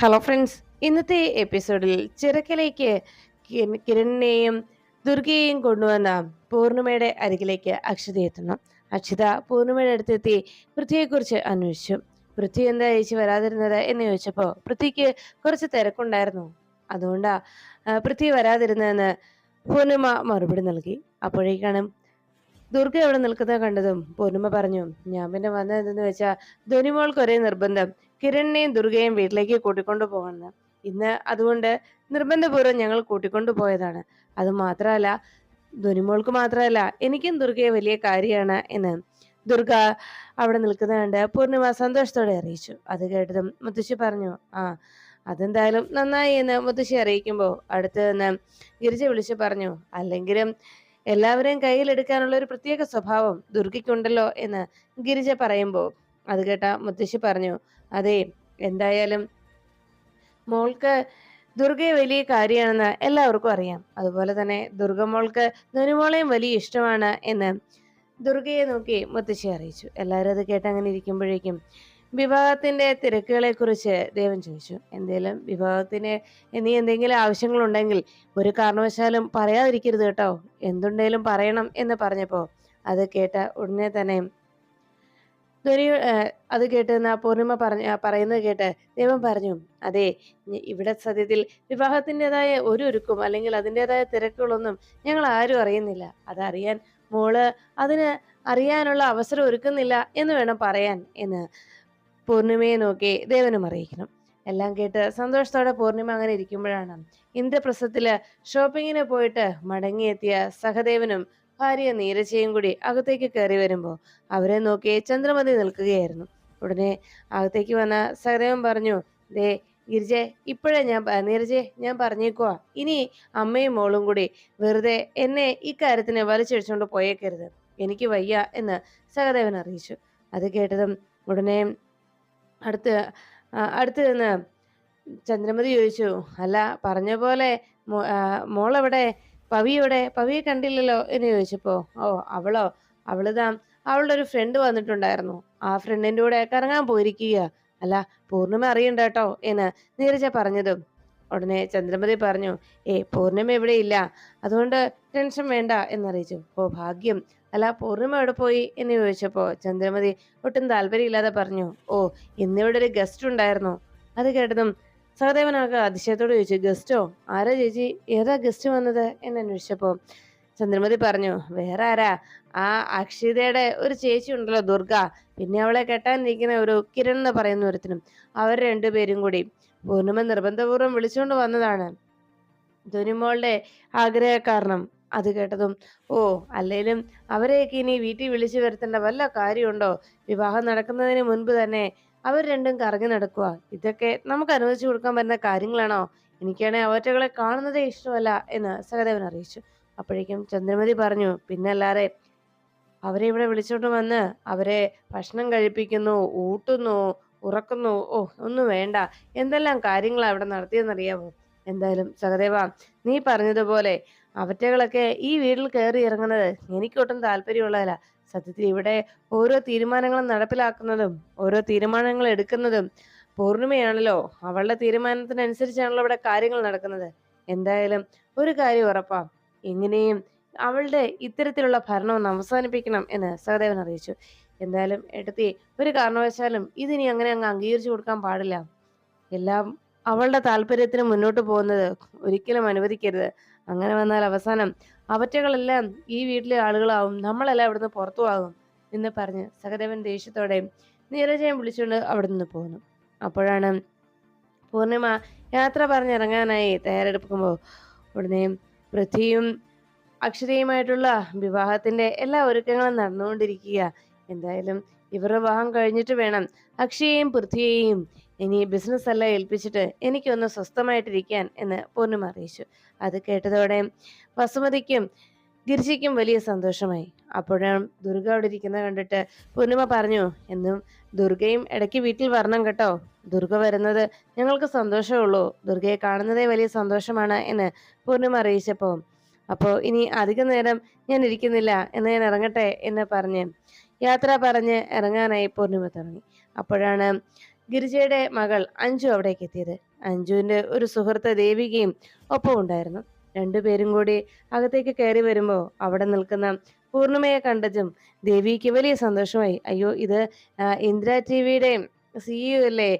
Hello friends ഇന്നത്തെ എപ്പിസോഡിൽ ചിറക്കലേക്ക് കിരണിനെയും ദുർഗയെയും കൊണ്ടുവന്ന പൂർണിമയുടെ അരികിലേക്ക് അക്ഷിത എത്തുന്നു. അക്ഷിത പൂർണിമയുടെ അടുത്തെത്തി പൃഥ്വിയെക്കുറിച്ച് അന്വേഷിച്ചു. പൃഥ്വി എന്താ ചേച്ചി വരാതിരുന്നത് എന്ന് ചോദിച്ചപ്പോൾ പൃഥ്വിക്ക് കുറച്ച് തിരക്കുണ്ടായിരുന്നു. അതുകൊണ്ടാ പൃഥ്വി വരാതിരുന്നതെന്ന് പൂർണിമ മറുപടി നൽകി. അപ്പോഴേക്കാണ് ദുർഗ അവിടെ നിൽക്കുന്നത് കണ്ടതും പൂർണിമ പറഞ്ഞു ഞാൻ പിന്നെ വന്നതെന്ന് വെച്ചാൽ ധനിമോൾക്ക് ഒരേ നിർബന്ധം. കിരണിനെയും ദുർഗയെയും വീട്ടിലേക്ക് കൂട്ടിക്കൊണ്ടു പോകുന്നത് ഇന്ന് അതുകൊണ്ട് നിർബന്ധപൂർവം ഞങ്ങൾ കൂട്ടിക്കൊണ്ടു പോയതാണ്. അത് മാത്രമല്ല ധനിമോൾക്ക് മാത്രമല്ല എനിക്കും ദുർഗയെ വലിയ കാര്യമാണ് എന്ന്. ദുർഗ അവിടെ നിൽക്കുന്നത് കണ്ട് പൂർണിമ സന്തോഷത്തോടെ അറിയിച്ചു. അത് കേട്ടതും മുത്തശ്ശി പറഞ്ഞു ആ അതെന്തായാലും നന്നായി എന്ന് മുത്തശ്ശി അറിയിക്കുമ്പോൾ അടുത്ത് നിന്ന് ഗിരിജ വിളിച്ചു പറഞ്ഞു അല്ലെങ്കിലും എല്ലാവരെയും കയ്യിലെടുക്കാനുള്ള ഒരു പ്രത്യേക സ്വഭാവം ദുർഗയ്ക്കുണ്ടല്ലോ എന്ന് ഗിരിജ പറയുമ്പോൾ അത് കേട്ട മുത്തശ്ശി പറഞ്ഞു അതെ എന്തായാലും മോൾക്ക് ദുർഗയെ വലിയ കാര്യമാണെന്ന് എല്ലാവർക്കും അറിയാം. അതുപോലെ തന്നെ ദുർഗ മോൾക്ക് ധനുമോളെയും വലിയ ഇഷ്ടമാണ് എന്ന് ദുർഗയെ നോക്കി മുത്തശ്ശി അറിയിച്ചു. എല്ലാവരും അത് കേട്ട് അങ്ങനെ ഇരിക്കുമ്പോഴേക്കും വിവാഹത്തിന്റെ തിരക്കുകളെ കുറിച്ച് ദേവൻ ചോദിച്ചു. എന്തേലും വിവാഹത്തിന് ഇനി എന്തെങ്കിലും ആവശ്യങ്ങളുണ്ടെങ്കിൽ ഒരു കാരണവശാലും പറയാതിരിക്കരുത് കേട്ടോ. എന്തുണ്ടെങ്കിലും പറയണം എന്ന് പറഞ്ഞപ്പോൾ അത് കേട്ട ഉടനെ തന്നെ ധ്വനി അത് കേട്ട് എന്നാ പൂർണിമ പറഞ്ഞ പറയുന്നത് കേട്ട് ദൈവം പറഞ്ഞു അതെ ഇവിടെ സത്യത്തിൽ വിവാഹത്തിന്റെതായ ഒരു ഒരുക്കും അല്ലെങ്കിൽ അതിന്റെതായ തിരക്കുകളൊന്നും ഞങ്ങൾ ആരും അറിയുന്നില്ല. അതറിയാൻ മോൾ അതിന് അറിയാനുള്ള അവസരം ഒരുക്കുന്നില്ല എന്ന് വേണം പറയാൻ എന്ന് പൂർണിമയെ നോക്കി ദേവനും അറിയിക്കണം. എല്ലാം കേട്ട് സന്തോഷത്തോടെ പൂർണിമ അങ്ങനെ ഇരിക്കുമ്പോഴാണ് ഇന്ദ്രപ്രസ്ഥത്തിൽ ഷോപ്പിങ്ങിന് പോയിട്ട് മടങ്ങിയെത്തിയ സഹദേവനും ഭാര്യ നീരജയും കൂടി അകത്തേക്ക് കയറി വരുമ്പോൾ അവരെ നോക്കി ചന്ദ്രമതി നിൽക്കുകയായിരുന്നു. ഉടനെ അകത്തേക്ക് വന്ന സഹദേവൻ പറഞ്ഞു ദേ ഗിരിജെ ഇപ്പോഴേ ഞാൻ നീരജെ ഞാൻ പറഞ്ഞേക്കുവാ. ഇനി അമ്മയും മോളും കൂടി വെറുതെ എന്നെ ഇക്കാര്യത്തിന് വലിച്ചടിച്ചുകൊണ്ട് പോയേക്കരുത്. എനിക്ക് വയ്യ എന്ന് സഹദേവൻ അറിയിച്ചു. അത് കേട്ടതും ഉടനെ അടുത്ത് അടുത്ത് നിന്ന് ചന്ദ്രമതി ചോദിച്ചു അല്ല പറഞ്ഞ പോലെ മോളെവിടെ? പവി എവിടെ? പവിയെ കണ്ടില്ലല്ലോ എന്ന് ചോദിച്ചപ്പോ ഓ അവളോ? അവളിതാ അവളുടെ ഒരു ഫ്രണ്ട് വന്നിട്ടുണ്ടായിരുന്നു. ആ ഫ്രണ്ടിന്റെ കൂടെ കറങ്ങാൻ പോയിരിക്കുക അല്ല പൂർണിമ അറിയണ്ട കേട്ടോ എന്ന് നീരജ പറഞ്ഞതും ഉടനെ ചന്ദ്രമതി പറഞ്ഞു ഏ പൂർണിമ ഇവിടെ ഇല്ല. അതുകൊണ്ട് ടെൻഷൻ വേണ്ട എന്നറിയിച്ചു. ഓ ഭാഗ്യം. അല്ല പൂർണിമ എവിടെ പോയി എന്ന് ചോദിച്ചപ്പോ ചന്ദ്രമതി ഒട്ടും താല്പര്യമില്ലാതെ പറഞ്ഞു ഓ ഇന്നിവിടെ ഒരു ഗസ്റ്റ് ഉണ്ടായിരുന്നു. അത് കേട്ടതും സഹദേവനാകെ അതിശയത്തോട് ചോദിച്ചു ഗസ്റ്റോ ആരാ ചേച്ചി? ഏതാ ഗസ്റ്റ് വന്നത്? എന്ന് അന്വേഷിച്ചപ്പോ ചന്ദ്രമതി പറഞ്ഞു വേറെ ആരാ? ആ അക്ഷിതയുടെ ഒരു ചേച്ചി ഉണ്ടല്ലോ ദുർഗ. പിന്നെ അവളെ കെട്ടാനിരിക്കുന്ന ഒരു കിരൺ എന്ന് പറയുന്ന ഒരുത്തിനും. അവർ രണ്ടുപേരും കൂടി പൂർണിമ നിർബന്ധപൂർവം വിളിച്ചുകൊണ്ട് വന്നതാണ്. ധുനിമോളുടെ ആഗ്രഹ കാരണം. അത് കേട്ടതും ഓ അല്ലേലും അവരെയൊക്കെ ഇനി വീട്ടിൽ വിളിച്ചു വരുത്തേണ്ട വല്ല കാര്യമുണ്ടോ? വിവാഹം നടക്കുന്നതിന് മുൻപ് തന്നെ അവർ രണ്ടും കറങ്ങി നടക്കുക ഇതൊക്കെ നമുക്ക് അനുവദിച്ചു കൊടുക്കാൻ പറ്റുന്ന കാര്യങ്ങളാണോ? എനിക്കാണെ അവറ്റകളെ കാണുന്നതേ ഇഷ്ടമല്ല എന്ന് സഹദേവൻ അറിയിച്ചു. അപ്പോഴേക്കും ചന്ദ്രമതി പറഞ്ഞു പിന്നല്ലാതെ അവരെ ഇവിടെ വിളിച്ചോണ്ട് വന്ന് അവരെ ഭക്ഷണം കഴിപ്പിക്കുന്നു ഊട്ടുന്നു ഉറക്കുന്നു. ഓ ഒന്നും വേണ്ട. എന്തെല്ലാം കാര്യങ്ങൾ ഇവിടെ നടത്തിയെന്നറിയാമോ എന്തായാലും സഹദേവ നീ പറഞ്ഞതുപോലെ അവറ്റകളൊക്കെ ഈ വീട്ടിൽ കയറി ഇറങ്ങുന്നത് എനിക്കൊട്ടും താല്പര്യമുള്ളതല്ല. സത്യത്തിൽ ഇവിടെ ഓരോ തീരുമാനങ്ങളും നടപ്പിലാക്കുന്നതും ഓരോ തീരുമാനങ്ങൾ എടുക്കുന്നതും പൂർണിമയാണല്ലോ. അവളുടെ തീരുമാനത്തിനനുസരിച്ചാണല്ലോ ഇവിടെ കാര്യങ്ങൾ നടക്കുന്നത്. എന്തായാലും ഒരു കാര്യം ഉറപ്പാ. എങ്ങനെയും അവളുടെ ഇത്തരത്തിലുള്ള ഭരണം അവസാനിപ്പിക്കണം എന്ന് സഹദേവൻ അറിയിച്ചു. എന്തായാലും എടുത്തി ഒരു കാരണവശാലും ഇതിനി അങ്ങനെ അങ്ങ് അംഗീകരിച്ചു കൊടുക്കാൻ പാടില്ല. എല്ലാം അവളുടെ താല്പര്യത്തിന് മുന്നോട്ട് പോകുന്നത് ഒരിക്കലും അനുവദിക്കരുത്. അങ്ങനെ വന്നാൽ അവസാനം അവറ്റകളെല്ലാം ഈ വീട്ടിലെ ആളുകളാവും. നമ്മളെല്ലാം അവിടുന്ന് പുറത്തു ആകും എന്ന് പറഞ്ഞ് സഹദേവൻ ദേഷ്യത്തോടെ നീരജയം വിളിച്ചുകൊണ്ട് അവിടെ നിന്ന് പോകുന്നു അപ്പോഴാണ് പൂർണിമ യാത്ര പറഞ്ഞിറങ്ങാനായി തയ്യാറെടുക്കുമ്പോൾ ഉടനെ പൃഥ്വിയും അക്ഷതയുമായിട്ടുള്ള വിവാഹത്തിന്റെ എല്ലാ ഒരുക്കങ്ങളും നടന്നുകൊണ്ടിരിക്കുക. എന്തായാലും ഇവരുടെ വിവാഹം കഴിഞ്ഞിട്ട് വേണം അക്ഷയെയും പൃഥ്വിയെയും ഇനി ബിസിനസ് എല്ലാം ഏൽപ്പിച്ചിട്ട് എനിക്കൊന്ന് സ്വസ്ഥമായിട്ടിരിക്കാൻ എന്ന് പൊന്നും അറിയിച്ചു. അത് കേട്ടതോടെ വസുമതിക്കും ഗിരിജയ്ക്കും വലിയ സന്തോഷമായി. അപ്പോഴാണ് ദുർഗ അവിടെ ഇരിക്കുന്നത് കണ്ടിട്ട് പൂർണിമ പറഞ്ഞു എന്നും ദുർഗയും ഇടയ്ക്ക് വീട്ടിൽ വരണം കേട്ടോ. ദുർഗ വരുന്നത് ഞങ്ങൾക്ക് സന്തോഷമുള്ളൂ ദുർഗയെ കാണുന്നതേ വലിയ സന്തോഷമാണ് എന്ന് പൂർണിമ അറിയിച്ചപ്പോൾ അപ്പോൾ ഇനി അധിക നേരം ഞാൻ ഇരിക്കുന്നില്ല എന്ന് ഞാൻ ഇറങ്ങട്ടെ എന്ന് പറഞ്ഞ് യാത്ര പറഞ്ഞ് ഇറങ്ങാനായി പൂർണിമ തുടങ്ങി. അപ്പോഴാണ് ഗിരിജയുടെ മകൾ അഞ്ജു അവിടേക്ക് എത്തിയത്. അഞ്ജുവിന്റെ ഒരു സുഹൃത്ത് ദേവികയും ഒപ്പം ഉണ്ടായിരുന്നു. രണ്ടുപേരും കൂടി അകത്തേക്ക് കയറി വരുമ്പോൾ അവിടെ നിൽക്കുന്ന പൂർണിമയെ കണ്ടതും ദേവിക്ക് വലിയ സന്തോഷമായി. അയ്യോ ഇത് ഇന്ദിര ടി വിയുടെ സിഇഒ അല്ലേ?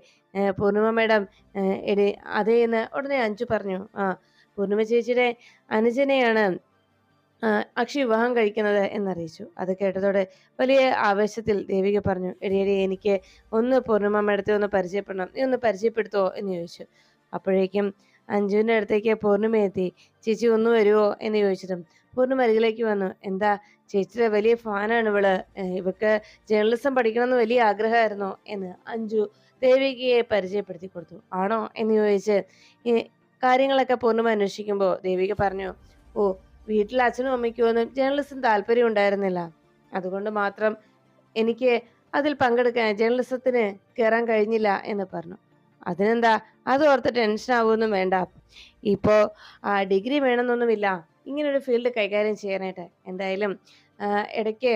പൂർണിമ മേഡം അതേ എന്ന് ഉടനെ അഞ്ചു പറഞ്ഞു. ആ പൂർണിമ ചേച്ചിയുടെ അനുജനെയാണ് അക്ഷയ് വിവാഹം കഴിക്കുന്നത് എന്നറിയിച്ചു. അത് കേട്ടതോടെ വലിയ ആവേശത്തിൽ ദേവിക പറഞ്ഞു എടിയടി എനിക്ക് ഒന്ന് പൂർണിമ മേഡത്തെ ഒന്ന് പരിചയപ്പെടണം. നീ ഒന്ന് പരിചയപ്പെടുത്തുമോ എന്ന് ചോദിച്ചു. അപ്പോഴേക്കും അഞ്ജുവിന്റെ അടുത്തേക്ക് പൂർണിമ എത്തി. ചേച്ചി ഒന്ന് വരുമോ എന്ന് ചോദിച്ചതും പൂർണിമ അരികിലേക്ക് വന്നു. എന്താ ചേച്ചിയുടെ വലിയ ഫാനാണ് ഇവൾ. ഇവക്ക് ജേർണലിസം പഠിക്കണമെന്ന് വലിയ ആഗ്രഹമായിരുന്നോ. എന്ന് അഞ്ജു ദേവികയെ പരിചയപ്പെടുത്തി കൊടുത്തു. ആണോ? എന്ന് ചോദിച്ച് കാര്യങ്ങളൊക്കെ പൂർണിമ അന്വേഷിക്കുമ്പോൾ ദേവിക പറഞ്ഞു. ഓ വീട്ടിൽ അച്ഛനും അമ്മയ്ക്കും ഒന്നും ജേർണലിസം താല്പര്യം ഉണ്ടായിരുന്നില്ല. അതുകൊണ്ട് മാത്രം എനിക്ക് അതിൽ പങ്കെടുക്കാൻ ജേർണലിസത്തിന് കയറാൻ കഴിഞ്ഞില്ല എന്ന് പറഞ്ഞു. അതിനെന്താ? അത് ഓർത്ത് ടെൻഷൻ ആവുമൊന്നും വേണ്ട. ഇപ്പോൾ ഡിഗ്രി വേണമെന്നൊന്നുമില്ല. ഇങ്ങനൊരു ഫീൽഡ് കൈകാര്യം ചെയ്യാനായിട്ട്. എന്തായാലും ഇടയ്ക്ക്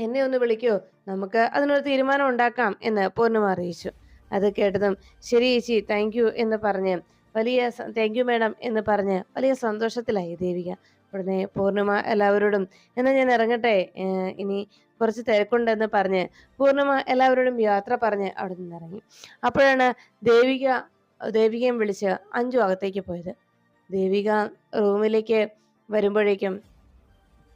എന്നെ ഒന്ന് വിളിക്കൂ. നമുക്ക് അതിനൊരു തീരുമാനം ഉണ്ടാക്കാം എന്ന് പൂർണിമ അറിയിച്ചു. അത് കേട്ടതും ശരി ചേച്ചി താങ്ക് യു എന്ന് പറഞ്ഞ് വലിയ താങ്ക് യു മാഡം എന്ന് പറഞ്ഞ് വലിയ സന്തോഷത്തിലായി ദേവിക. ഉടനെ പൂർണിമ എല്ലാവരോടും എന്നാൽ ഞാൻ ഇറങ്ങട്ടെ ഇനി കുറച്ച് തിരക്കുണ്ടെന്ന് പറഞ്ഞ് പൂർണിമ എല്ലാവരോടും യാത്ര പറഞ്ഞ് അവിടെ നിന്ന് ഇറങ്ങി. അപ്പോഴാണ് ദേവിക ദേവികയും വിളിച്ച് അഞ്ചു അകത്തേക്ക് പോയത്. ദേവിക റൂമിലേക്ക് വരുമ്പോഴേക്കും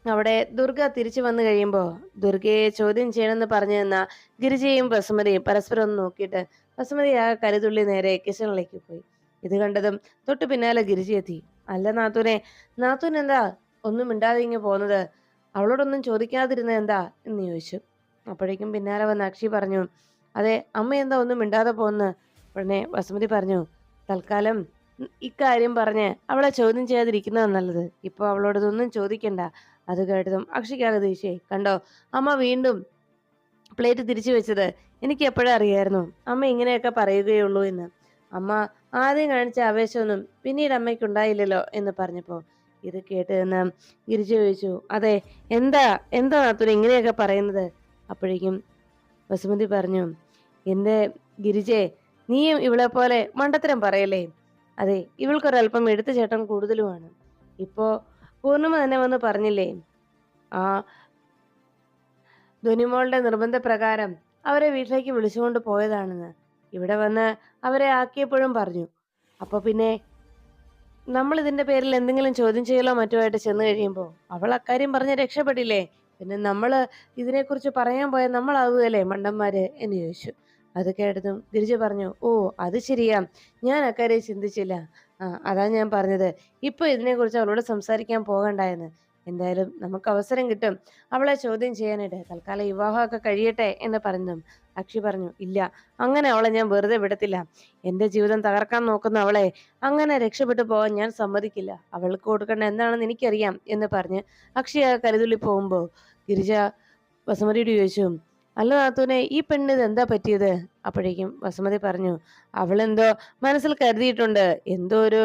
അവിടെ ദുർഗ തിരിച്ചു വന്നു കഴിയുമ്പോൾ ദുർഗയെ ചോദ്യം ചെയ്യണമെന്ന് പറഞ്ഞു തന്ന ഗിരിജയും ബസുമതിയും പരസ്പരം ഒന്ന് നോക്കിയിട്ട് ബസുമതി ആ കരുതുള്ളി നേരെ കിച്ചണിലേക്ക് പോയി. ഇത് കണ്ടതും തൊട്ടു പിന്നാലെ ഗിരിജി എത്തി. അല്ല നാത്തൂനെ. നാത്തൂൻ എന്താ? ഒന്നും മിണ്ടാതെ ഇങ്ങ് പോകുന്നത് അവളോടൊന്നും ചോദിക്കാതിരുന്ന എന്താ? എന്ന് ചോദിച്ചു. അപ്പോഴേക്കും പിന്നാലെ വന്ന് അക്ഷി പറഞ്ഞു അതെ അമ്മ എന്താ ഒന്നും മിണ്ടാതെ പോകുന്നത്? ഉടനെ വസുമതി പറഞ്ഞു തൽക്കാലം ഇക്കാര്യം പറഞ്ഞ് അവളെ ചോദ്യം ചെയ്യാതിരിക്കുന്നതാണ് നല്ലത്. ഇപ്പോൾ അവളോടതൊന്നും ചോദിക്കണ്ട. അത് കേട്ടതും അക്ഷിക്കാകെ ദേഷ്യേ കണ്ടോ അമ്മ വീണ്ടും പ്ലേറ്റ് തിരിച്ചു വെച്ചത് എനിക്ക് എപ്പോഴും അറിയായിരുന്നു? അമ്മ ഇങ്ങനെയൊക്കെ പറയുകയുള്ളൂ എന്ന്. അമ്മ ആദ്യം കാണിച്ച ആവേശമൊന്നും പിന്നീട് അമ്മയ്ക്കുണ്ടായില്ലല്ലോ എന്ന് പറഞ്ഞപ്പോൾ ഇത് കേട്ട് നിന്ന് ഗിരിജ ചോദിച്ചു അതെ എന്താ എന്താ നാത്തൂർ ഇങ്ങനെയൊക്കെ പറയുന്നത്? അപ്പോഴേക്കും വസുമതി പറഞ്ഞു എന്റെ ഗിരിജെ നീയും ഇവളെ പോലെ മണ്ടത്തരം പറയല്ലേ? അതെ ഇവൾക്കൊരല്പം എടുത്തു ചേട്ടൻ കൂടുതലുമാണ്. ഇപ്പോ പൂർണിമ തന്നെ വന്ന് പറഞ്ഞില്ലേ ആ ധ്വനിമോളുടെ നിർബന്ധപ്രകാരം അവരെ വീട്ടിലേക്ക് വിളിച്ചുകൊണ്ട് പോയതാണെന്ന്. ഇവിടെ വന്ന് അവരെ ആക്കിയപ്പോഴും പറഞ്ഞു. അപ്പോൾ പിന്നെ നമ്മൾ ഇതിന്റെ പേരിൽ എന്തെങ്കിലും ചോദ്യം ചെയ്യലോ മറ്റോ ആയിട്ട് ചെന്ന് കഴിയുമ്പോൾ അവൾ അക്കാര്യം പറഞ്ഞ് രക്ഷപ്പെടില്ലേ? പിന്നെ നമ്മൾ ഇതിനെക്കുറിച്ച് പറയാൻ പോയാൽ നമ്മളാവുകയല്ലേ മണ്ടന്മാര്? എന്ന് ചോദിച്ചു. അത് കേട്ടതും ഗിരിജ പറഞ്ഞു ഓ അത് ശരിയാ. ഞാൻ അക്കാര്യം ചിന്തിച്ചില്ല. ആ അതാ ഞാൻ പറഞ്ഞത്. ഇപ്പൊ ഇതിനെക്കുറിച്ച് അവളോട് സംസാരിക്കാൻ പോകണ്ടായെന്ന്. എന്തായാലും നമുക്ക് അവസരം കിട്ടും. അവളെ ചോദ്യം ചെയ്യാനായിട്ട് തൽക്കാലം വിവാഹമൊക്കെ കഴിയട്ടെ എന്ന് പറഞ്ഞു അക്ഷി പറഞ്ഞു ഇല്ല അങ്ങനെ അവളെ ഞാൻ വെറുതെ വിടത്തില്ല. എന്റെ ജീവിതം തകർക്കാൻ നോക്കുന്ന അവളെ അങ്ങനെ രക്ഷപ്പെട്ടു പോകാൻ ഞാൻ സമ്മതിക്കില്ല. അവൾക്ക് കൊടുക്കേണ്ട എന്താണെന്ന് എനിക്കറിയാം എന്ന് പറഞ്ഞ് അക്ഷി ആ കരുതുള്ളി പോകുമ്പോൾ ഗിരിജ വസുമതിയോട് ചോദിച്ചു അല്ല നാത്തൂനെ ഈ പെണ്ണിത് എന്താ പറ്റിയത്? അപ്പോഴേക്കും വസുമതി പറഞ്ഞു അവളെന്തോ മനസ്സിൽ കരുതിയിട്ടുണ്ട്. എന്തോ ഒരു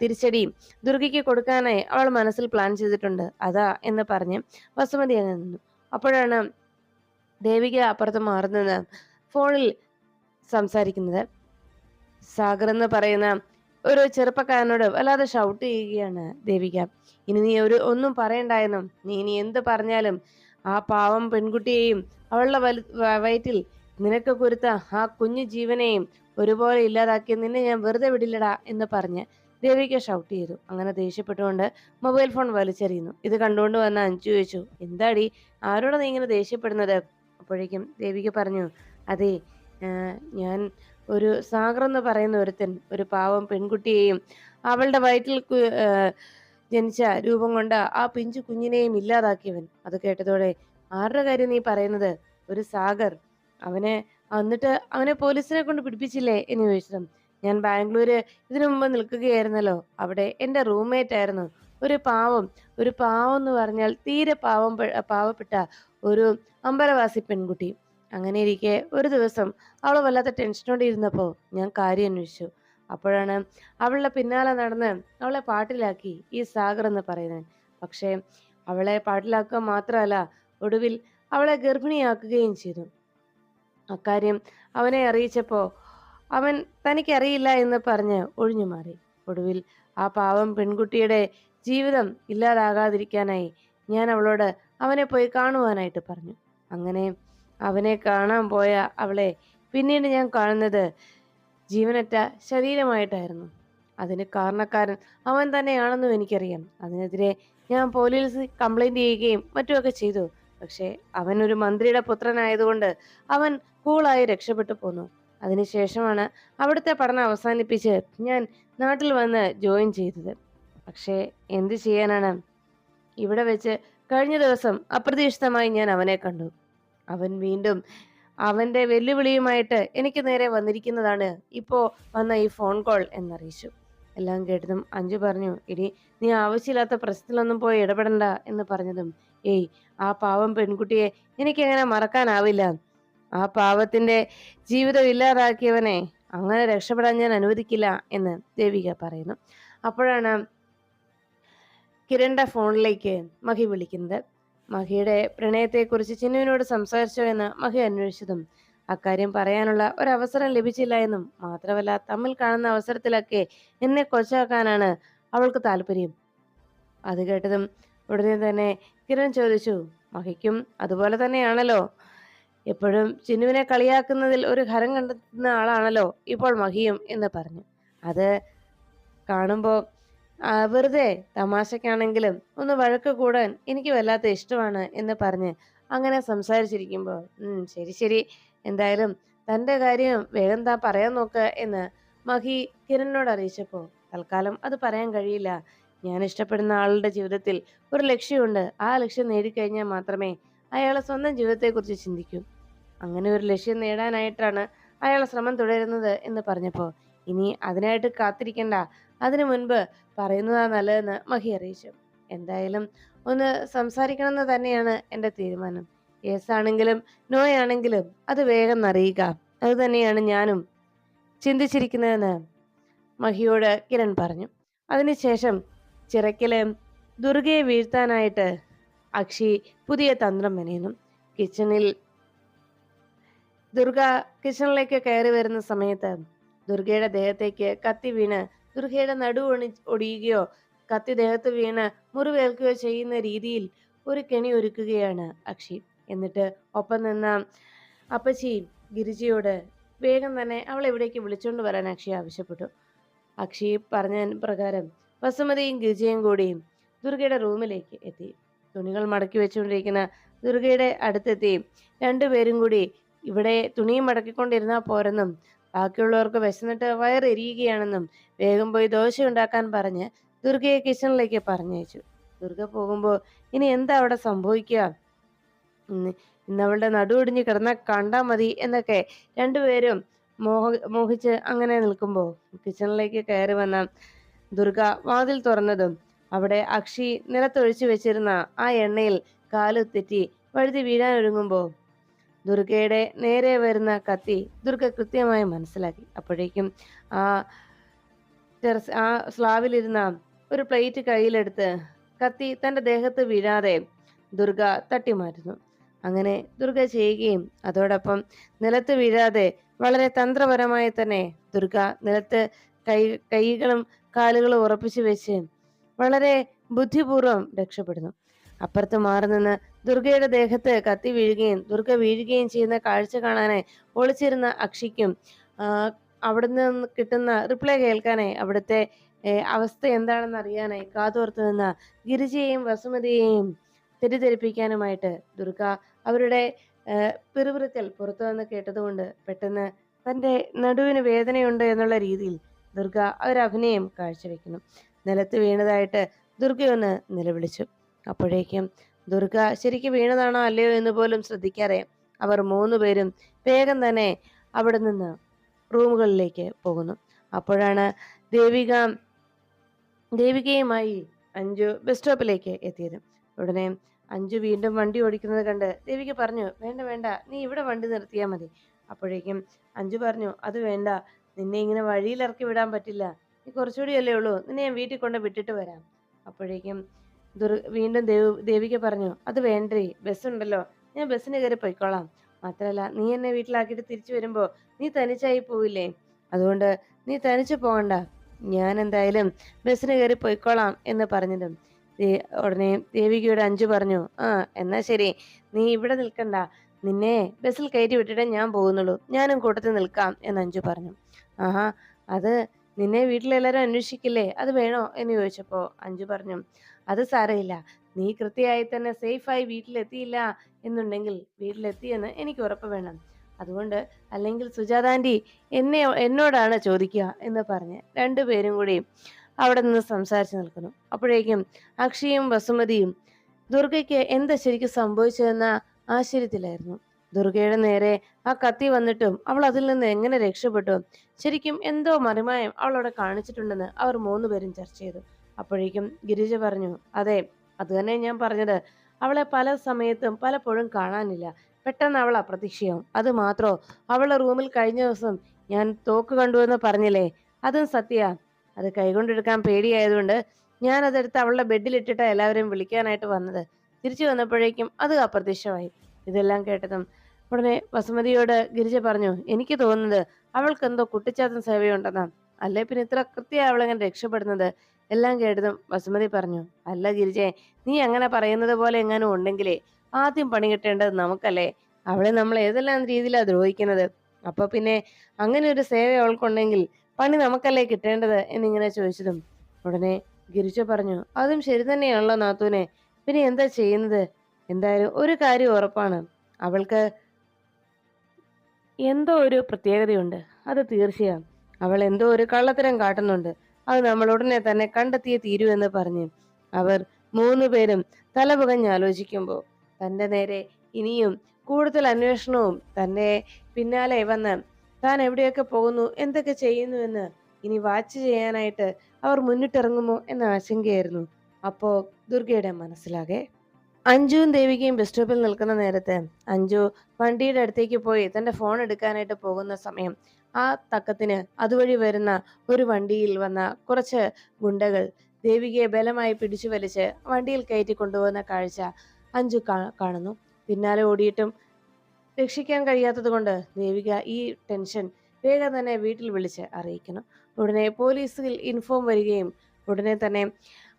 തിരിച്ചടി ദുർഗയ്ക്ക് കൊടുക്കാനായി അവൾ മനസ്സിൽ പ്ലാൻ ചെയ്തിട്ടുണ്ട്. അതാ എന്ന് പറഞ്ഞ് വസുമതി അങ്ങ് നിന്നു. അപ്പോഴാണ് ദേവിക അപ്പുറത്ത് മാറുന്നത് ഫോണിൽ സംസാരിക്കുന്നത്. സാഗർ എന്ന് പറയുന്ന ഒരു ചെറുപ്പക്കാരനോട് വല്ലാതെ ഷൗട്ട് ചെയ്യുകയാണ് ദേവിക. ഇനി നീ ഒരു ഒന്നും പറയണ്ടായെന്നും നീ ഇനി എന്ത് പറഞ്ഞാലും ആ പാവം പെൺകുട്ടിയെയും അവളുടെ വലു വയറ്റിൽ നിനക്ക് കുരുത്ത ആ കുഞ്ഞു ജീവനെയും ഒരുപോലെ ഇല്ലാതാക്കി നിന്നെ ഞാൻ വെറുതെ വിടില്ലടാ എന്ന് പറഞ്ഞ് ദേവിക ഷൗട്ട് ചെയ്തു. അങ്ങനെ ദേഷ്യപ്പെട്ടുകൊണ്ട് മൊബൈൽ ഫോൺ വലിച്ചെറിയുന്നു. ഇത് കണ്ടുകൊണ്ട് വന്ന അഞ്ചു ചോദിച്ചു എന്താടി? ആരോടാ നീ ഇങ്ങനെ ദേഷ്യപ്പെടുന്നത്? അപ്പോഴേക്കും ദേവിക പറഞ്ഞു അതെ ഞാൻ ഒരു സാഗർ എന്ന് പറയുന്ന ഒരുത്തൻ ഒരു പാവം പെൺകുട്ടിയെയും അവളുടെ വയറ്റിൽ ജനിച്ച രൂപം കൊണ്ട് ആ പിഞ്ചു കുഞ്ഞിനെയും ഇല്ലാതാക്കിയവൻ. അത് കേട്ടതോടെ ആരുടെ കാര്യം നീ പറയുന്നത്? ഒരു സാഗർ? അവനെ എന്നിട്ട് അവനെ പോലീസിനെ കൊണ്ട് പിടിപ്പിച്ചില്ലേ? എന്ന് ചോദിച്ചതും ഞാൻ ബാംഗ്ലൂര് ഇതിനു മുമ്പ് നിൽക്കുകയായിരുന്നല്ലോ. അവിടെ എന്റെ റൂംമേറ്റ് ആയിരുന്നു. ഒരു പാവം ഒരു പാവം എന്ന് പറഞ്ഞാൽ തീരെ പാവം പാവപ്പെട്ട ഒരു അമ്പലവാസി പെൺകുട്ടി. അങ്ങനെ ഇരിക്കെ ഒരു ദിവസം അവൾ വല്ലാത്ത ടെൻഷനോടെ ഇരുന്നപ്പോൾ ഞാൻ കാര്യം അന്വേഷിച്ചു. അപ്പോഴാണ് അവളുടെ പിന്നാലെ നടന്ന് അവളെ പാട്ടിലാക്കി ഈ സാഗർ എന്ന് പറയുന്നത്. പക്ഷേ അവളെ പാട്ടിലാക്കുക മാത്രമല്ല ഒടുവിൽ അവളെ ഗർഭിണിയാക്കുകയും ചെയ്തു. അക്കാര്യം അവനെ അറിയിച്ചപ്പോൾ അവൻ തനിക്കറിയില്ല എന്ന് പറഞ്ഞ് ഒഴിഞ്ഞു മാറി. ഒടുവിൽ ആ പാവം പെൺകുട്ടിയുടെ ജീവിതം ഇല്ലാതാകാതിരിക്കാനായി ഞാൻ അവളോട് അവനെ പോയി കാണുവാനായിട്ട് പറഞ്ഞു. അങ്ങനെ അവനെ കാണാൻ പോയ അവളെ പിന്നീട് ഞാൻ കാണുന്നത് ജീവനറ്റ ശരീരമായിട്ടായിരുന്നു. അതിന് കാരണക്കാരൻ അവൻ തന്നെയാണെന്നും എനിക്കറിയാം. അതിനെതിരെ ഞാൻ പോലീസ് കംപ്ലൈന്റ് ചെയ്യുകയും മറ്റുമൊക്കെ ചെയ്തു. പക്ഷേ അവൻ ഒരു മന്ത്രിയുടെ പുത്രനായതുകൊണ്ട് അവൻ കൂളായി രക്ഷപ്പെട്ടു പോന്നു. അതിനുശേഷമാണ് അവിടുത്തെ പഠനം അവസാനിപ്പിച്ച് ഞാൻ നാട്ടിൽ വന്ന് ജോയിൻ ചെയ്തത്. പക്ഷേ എന്ത് ചെയ്യാനാണ്? ഇവിടെ വെച്ച് കഴിഞ്ഞ ദിവസം അപ്രതീക്ഷിതമായി ഞാൻ അവനെ കണ്ടു. അവൻ വീണ്ടും അവന്റെ വെല്ലുവിളിയുമായിട്ട് എനിക്ക് നേരെ വന്നിരിക്കുന്നതാണ് ഇപ്പോൾ വന്ന ഈ ഫോൺ കോൾ എന്നറിയിച്ചു. എല്ലാം കേട്ടതും അഞ്ചു പറഞ്ഞു ഇടി നീ ആവശ്യമില്ലാത്ത പ്രശ്നത്തിലൊന്നും പോയി ഇടപെടണ്ട എന്ന് പറഞ്ഞതും ഏയ് ആ പാവം പെൺകുട്ടിയെ എനിക്കങ്ങനെ മറക്കാനാവില്ല. ആ പാവത്തിന്റെ ജീവിതം ഇല്ലാതാക്കിയവനെ അങ്ങനെ രക്ഷപ്പെടാൻ ഞാൻ അനുവദിക്കില്ല എന്ന് ദേവിക പറയുന്നു. അപ്പോഴാണ് കിരണിന്റെ ഫോണിലേക്ക് മഹി വിളിക്കുന്നത്. മഹിയുടെ പ്രണയത്തെക്കുറിച്ച് ചിന്നുവിനോട് സംസാരിച്ചോ എന്ന് മഹി അന്വേഷിച്ചതും അക്കാര്യം പറയാനുള്ള ഒരവസരം ലഭിച്ചില്ല എന്നും മാത്രമല്ല തമ്മിൽ കാണുന്ന അവസരത്തിലൊക്കെ എന്നെ കൊച്ചാക്കാനാണ് അവൾക്ക് താല്പര്യം. അത് കേട്ടതും ഉടനെ തന്നെ കിരൺ ചോദിച്ചു മഹിക്കും അതുപോലെ തന്നെയാണല്ലോ. എപ്പോഴും ചിന്നുവിനെ കളിയാക്കുന്നതിൽ ഒരു ഹരം കണ്ടെത്തുന്ന ആളാണല്ലോ ഇപ്പോൾ മഹിയും എന്ന് പറഞ്ഞു. അത് കാണുമ്പോൾ വെറുതെ തമാശക്കാണെങ്കിലും ഒന്ന് വഴക്ക് കൂടാൻ എനിക്ക് വല്ലാത്ത ഇഷ്ടമാണ് എന്ന് പറഞ്ഞ് അങ്ങനെ സംസാരിച്ചിരിക്കുമ്പോൾ ശരി ശരി എന്തായാലും തന്റെ കാര്യം വേഗം താ പറയാൻ നോക്ക് എന്ന് മഹി കിരണിനോട് അറിയിച്ചപ്പോൾ തൽക്കാലം അത് പറയാൻ കഴിയില്ല. ഞാൻ ഇഷ്ടപ്പെടുന്ന ആളുടെ ജീവിതത്തിൽ ഒരു ലക്ഷ്യമുണ്ട്. ആ ലക്ഷ്യം നേടിക്കഴിഞ്ഞാൽ മാത്രമേ അയാളെ സ്വന്തം ജീവിതത്തെക്കുറിച്ച് ചിന്തിക്കൂ. അങ്ങനെ ഒരു ലക്ഷ്യം നേടാനായിട്ടാണ് അയാൾ ശ്രമം തുടരുന്നത് എന്ന് പറഞ്ഞപ്പോൾ ഇനി അതിനായിട്ട് കാത്തിരിക്കണ്ട. അതിനു മുൻപ് പറയുന്നതാ നല്ലതെന്ന് മഹി അറിയിച്ചു. എന്തായാലും ഒന്ന് സംസാരിക്കണമെന്ന് തന്നെയാണ് എന്റെ തീരുമാനം. യെസ് ആണെങ്കിലും നോ ആണെങ്കിലും അത് വേഗം അറിയുക അത് തന്നെയാണ് ഞാനും ചിന്തിച്ചിരിക്കുന്നതെന്ന് മഹിയോട് കിരൺ പറഞ്ഞു. അതിനുശേഷം ചിറക്കിലെ ദുർഗയെ വീഴ്ത്താനായിട്ട് അക്ഷി പുതിയ തന്ത്രം മെനയുന്നു. കിച്ചണിൽ ദുർഗ കിച്ചണിലേക്ക് കയറി വരുന്ന സമയത്ത് ദുർഗയുടെ ദേഹത്തേക്ക് കത്തി വീണ് ദുർഗയുടെ നടു ഒണി ഒടിയുകയോ കത്തി ദേഹത്ത് വീണ് മുറിവേൽക്കുകയോ ചെയ്യുന്ന രീതിയിൽ ഒരു കെണി ഒരുക്കുകയാണ് അക്ഷി. എന്നിട്ട് ഒപ്പം നിന്ന അപ്പച്ചി ഗിരിജയോട് വേഗം തന്നെ അവൾ ഇവിടേക്ക് വിളിച്ചുകൊണ്ട് വരാൻ അക്ഷി ആവശ്യപ്പെട്ടു. അക്ഷി പറഞ്ഞ പ്രകാരം വസുമതിയും ഗിരിജയും കൂടിയും ദുർഗയുടെ റൂമിലേക്ക് എത്തി. തുണികൾ മടക്കി വെച്ചുകൊണ്ടിരിക്കുന്ന ദുർഗയുടെ അടുത്തെത്തി. രണ്ടുപേരും കൂടി ഇവിടെ തുണിയും മടക്കിക്കൊണ്ടിരുന്നാൽ പോരെന്നും ബാക്കിയുള്ളവർക്ക് വിശന്നിട്ട് വയറെരിയുകയാണെന്നും വേഗം പോയി ദോശ ഉണ്ടാക്കാൻ പറഞ്ഞ് ദുർഗയെ കിച്ചണിലേക്ക് പറഞ്ഞയച്ചു. ദുർഗ പോകുമ്പോൾ ഇനി എന്താ അവിടെ സംഭവിക്കുക? ഇന്ന് അവളുടെ നടുവൊടിഞ്ഞ് കിടന്ന കണ്ടാ മതി എന്നൊക്കെ രണ്ടുപേരും മോഹ മോഹിച്ച് അങ്ങനെ നിൽക്കുമ്പോൾ കിച്ചണിലേക്ക് കയറി വന്ന ദുർഗ വാതിൽ തുറന്നതും അവിടെ അക്ഷി നിലത്തൊഴിച്ചു വെച്ചിരുന്ന ആ എണ്ണയിൽ കാലു തെറ്റി വഴുതി വീഴാൻ ഒരുങ്ങുമ്പോൾ ദുർഗയുടെ നേരെ വരുന്ന കത്തി ദുർഗ കൃത്യമായി മനസ്സിലാക്കി. അപ്പോഴേക്കും ആ ടെറസ് ആ സ്ലാവിലിരുന്ന ഒരു പ്ലേറ്റ് കയ്യിലെടുത്ത് കത്തി തന്റെ ദേഹത്ത് വീഴാതെ ദുർഗ തട്ടിമാറ്റുന്നു. അങ്ങനെ ദുർഗ ചെയ്യുകയും അതോടൊപ്പം നിലത്ത് വീഴാതെ വളരെ തന്ത്രപരമായി തന്നെ ദുർഗ നിലത്ത് കൈ കൈകളും കാലുകളും ഉറപ്പിച്ചു വെച്ച് വളരെ ബുദ്ധിപൂർവം രക്ഷപ്പെടുന്നു. അപ്പുറത്ത് മാറി നിന്ന് ദുർഗയുടെ ദേഹത്ത് കത്തി വീഴുകയും ദുർഗ വീഴുകയും ചെയ്യുന്ന കാഴ്ച കാണാനായി ഒളിച്ചിരുന്ന അക്ഷിക്കും അവിടെ നിന്ന് കിട്ടുന്ന റിപ്ലൈ കേൾക്കാനായി അവിടുത്തെ അവസ്ഥ എന്താണെന്ന് അറിയാനായി കാതോർത്ത് നിന്ന ഗിരിജയെയും വസുമതിയെയും തെറ്റിദ്ധരിപ്പിക്കാനുമായിട്ട് ദുർഗ അവരുടെ പിറുപിറുക്കൽ പുറത്തു വന്ന് കേട്ടതുകൊണ്ട് പെട്ടെന്ന് തന്റെ നടുവിന് വേദനയുണ്ട് എന്നുള്ള രീതിയിൽ ദുർഗ അവരഭിനയം കാഴ്ചവെക്കുന്നു. നിലത്ത് വീണതായിട്ട് ദുർഗയൊന്ന് നിലവിളിച്ചു. അപ്പോഴേക്കും ദുർഗ ശരിക്ക് വീണതാണോ അല്ലയോ എന്ന് പോലും ശ്രദ്ധിക്കാതെ അവർ മൂന്ന് പേരും വേഗം തന്നെ അവിടെ നിന്ന് റൂമുകളിലേക്ക് പോകുന്നു. അപ്പോഴാണ് ദേവിക ദേവികയുമായി അഞ്ചു ബസ് സ്റ്റോപ്പിലേക്ക് എത്തിയത്. ഉടനെ അഞ്ചു വീണ്ടും വണ്ടി ഓടിക്കുന്നത് കണ്ട് ദേവിക പറഞ്ഞു വേണ്ട വേണ്ട നീ ഇവിടെ വണ്ടി നിർത്തിയാൽ മതി. അപ്പോഴേക്കും അഞ്ചു പറഞ്ഞു അത് വേണ്ട നിന്നെ ഇങ്ങനെ വഴിയിൽ ഇറക്കി വിടാൻ പറ്റില്ല. നീ കുറച്ചുകൂടി അല്ലേ ഉള്ളൂ നിന്നെ ഞാൻ വീട്ടിൽ കൊണ്ട് വിട്ടിട്ട് വരാം. അപ്പോഴേക്കും ദുർ വീണ്ടും ദേവ് ദേവിക പറഞ്ഞു അത് വേണ്ടേ ബസ് ഉണ്ടല്ലോ. ഞാൻ ബസ്സിന് കയറി പോയിക്കോളാം. മാത്രമല്ല നീ എന്നെ വീട്ടിലാക്കിയിട്ട് തിരിച്ചു വരുമ്പോ നീ തനിച്ചായി പോവില്ലേ? അതുകൊണ്ട് നീ തനിച്ചു പോകണ്ട ഞാൻ എന്തായാലും ബസ്സിന് കയറി പോയിക്കോളാം എന്ന് പറഞ്ഞതും. ഉടനെ ദേവികയുടെ അഞ്ചു പറഞ്ഞു ആ എന്നാ ശരി. നീ ഇവിടെ നിൽക്കണ്ട. നിന്നെ ബസ്സിൽ കയറ്റി വിട്ടിട്ടേ ഞാൻ പോകുന്നുള്ളൂ. ഞാനും കൂട്ടത്തിൽ നിൽക്കാം എന്ന് അഞ്ചു പറഞ്ഞു. ആഹാ അത് നിന്നെ വീട്ടിലെല്ലാവരും അന്വേഷിക്കില്ലേ? അത് വേണോ? എന്ന് ചോദിച്ചപ്പോൾ അഞ്ചു പറഞ്ഞു അത് സാരമില്ല. നീ കൃത്യമായി തന്നെ സേഫായി വീട്ടിലെത്തിയില്ല എന്നുണ്ടെങ്കിൽ വീട്ടിലെത്തിയെന്ന് എനിക്ക് ഉറപ്പ് വേണം. അതുകൊണ്ട് അല്ലെങ്കിൽ സുജാതാന്റി എന്നെ എന്നോടാണ് ചോദിക്കുക എന്ന് പറഞ്ഞ് രണ്ടുപേരും കൂടി അവിടെ നിന്ന് സംസാരിച്ചു നിൽക്കുന്നു. അപ്പോഴേക്കും അക്ഷയും വസുമതിയും ദുർഗയ്ക്ക് എന്താ ശരിക്കും സംഭവിച്ചതെന്ന ആശ്ചര്യത്തിലായിരുന്നു. ദുർഗയുടെ നേരെ ആ കത്തി വന്നിട്ടും അവൾ അതിൽ നിന്ന് എങ്ങനെ രക്ഷപ്പെട്ടു? ശരിക്കും എന്തോ മറിമായം അവൾ അവിടെ കാണിച്ചിട്ടുണ്ടെന്ന് അവർ മൂന്നുപേരും ചർച്ച ചെയ്തു. അപ്പോഴേക്കും ഗിരിജ പറഞ്ഞു അതെ അത് തന്നെ ഞാൻ പറഞ്ഞത്. അവളെ പല സമയത്തും പലപ്പോഴും കാണാനില്ല. പെട്ടെന്ന് അവൾ അപ്രത്യക്ഷയാവും. അത് മാത്രോ അവളുടെ റൂമിൽ കഴിഞ്ഞ ദിവസം ഞാൻ തോക്ക് കണ്ടുവെന്ന് പറഞ്ഞില്ലേ? അതും സത്യ. അത് കൈകൊണ്ടെടുക്കാൻ പേടിയായതുകൊണ്ട് ഞാൻ അതെടുത്ത് അവളുടെ ബെഡിലിട്ടിട്ടാണ് എല്ലാവരെയും വിളിക്കാനായിട്ട് വന്നത്. തിരിച്ചു വന്നപ്പോഴേക്കും അത് അപ്രത്യക്ഷമായി. ഇതെല്ലാം കേട്ടതും ഉടനെ വസുമതിയോട് ഗിരിജ പറഞ്ഞു എനിക്ക് തോന്നുന്നത് അവൾക്ക് എന്തോ കുട്ടിച്ചാത്തൻ സേവയുണ്ടെന്നാ. അല്ലേ? പിന്നെ ഇത്ര കൃത്യ അവളെങ്ങനെ രക്ഷപ്പെടുന്നത്? എല്ലാം കേട്ടതും വസുമതി പറഞ്ഞു അല്ല ഗിരിജെ നീ അങ്ങനെ പറയുന്നത് പോലെ എങ്ങാനും ഉണ്ടെങ്കിലേ ആദ്യം പണി കിട്ടേണ്ടത് നമുക്കല്ലേ? അവളെ നമ്മൾ ഏതെല്ലാം രീതിയിലാണ് ദ്രോഹിക്കുന്നത്? അപ്പൊ പിന്നെ അങ്ങനെ ഒരു സേവ അവൾക്കുണ്ടെങ്കിൽ പണി നമുക്കല്ലേ കിട്ടേണ്ടത്? എന്നിങ്ങനെ ചോദിച്ചതും. ഉടനെ ഗിരിജ പറഞ്ഞു അതും ശരി തന്നെയാണല്ലോ നാത്തൂനെ. പിന്നെ എന്താ ചെയ്യുന്നത്? എന്തായാലും ഒരു കാര്യം ഉറപ്പാണ്. അവൾക്ക് എന്തോ ഒരു പ്രത്യേകതയുണ്ട്. അത് തീർച്ചയാണ് അവൾ എന്തോ ഒരു കള്ളത്തരം കാട്ടുന്നുണ്ട്. അത് നമ്മൾ ഉടനെ തന്നെ കണ്ടെത്തിയേ തീരൂ എന്ന് പറഞ്ഞ്. അവർ മൂന്ന് പേരും തലപുകഞ്ഞാലോചിക്കുമ്പോൾ തന്റെ നേരെ ഇനിയും കൂടുതൽ അന്വേഷണവും തന്റെ പിന്നാലെ വന്ന് താൻ എവിടെയൊക്കെ പോകുന്നു എന്തൊക്കെ ചെയ്യുന്നു ചെയ്യുന്നുവെന്ന് ഇനി വാച്ച് ചെയ്യാനായിട്ട് അവർ മുന്നിട്ടിറങ്ങുമോ എന്ന ആശങ്കയായിരുന്നു. അപ്പോൾ ദുർഗയുടെ മനസ്സിലാകെ അഞ്ജുവും ദേവികയും ബസ് സ്റ്റോപ്പിൽ നിൽക്കുന്ന നേരത്തെ അഞ്ജു വണ്ടിയുടെ അടുത്തേക്ക് പോയി തന്റെ ഫോൺ എടുക്കാനായിട്ട് പോകുന്ന സമയം ആ തക്കത്തിന് അതുവഴി വരുന്ന ഒരു വണ്ടിയിൽ വന്ന കുറച്ച് ഗുണ്ടകൾ ദേവികയെ ബലമായി പിടിച്ചു വലിച്ച് വണ്ടിയിൽ കയറ്റി കൊണ്ടുപോകുന്ന കാഴ്ച അഞ്ചു കാണുന്നു. പിന്നാലെ ഓടിയിട്ടും രക്ഷിക്കാൻ കഴിയാത്തത് കൊണ്ട് ദേവിക ഈ ടെൻഷൻ വേഗം തന്നെ വീട്ടിൽ വിളിച്ച് അറിയിക്കുന്നു. ഉടനെ പോലീസിൽ ഇൻഫോം വരികയും ഉടനെ തന്നെ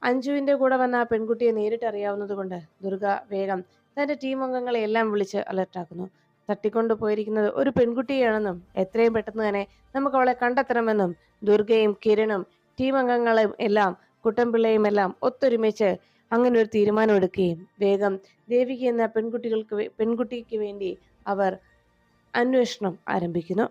അഞ്ജുവിന്റെ കൂടെ വന്ന ആ പെൺകുട്ടിയെ നേരിട്ട് അറിയാവുന്നത് കൊണ്ട് ദുർഗ വേഗം തന്റെ ടീം അംഗങ്ങളെ എല്ലാം വിളിച്ച് അലർട്ടാക്കുന്നു. തട്ടിക്കൊണ്ടു പോയിരിക്കുന്നത് ഒരു പെൺകുട്ടിയാണെന്നും എത്രയും പെട്ടെന്ന് തന്നെ നമുക്ക് അവളെ കണ്ടെത്തണമെന്നും ദുർഗയും കിരണും ടീം അംഗങ്ങളും എല്ലാം കുട്ടൻപിള്ളയും എല്ലാം ഒത്തൊരുമിച്ച് അങ്ങനെ ഒരു തീരുമാനം എടുക്കുകയും വേഗം ദേവിക എന്ന പെൺകുട്ടികൾക്ക് പെൺകുട്ടിക്ക് വേണ്ടി അവർ അന്വേഷണം ആരംഭിക്കുന്നു.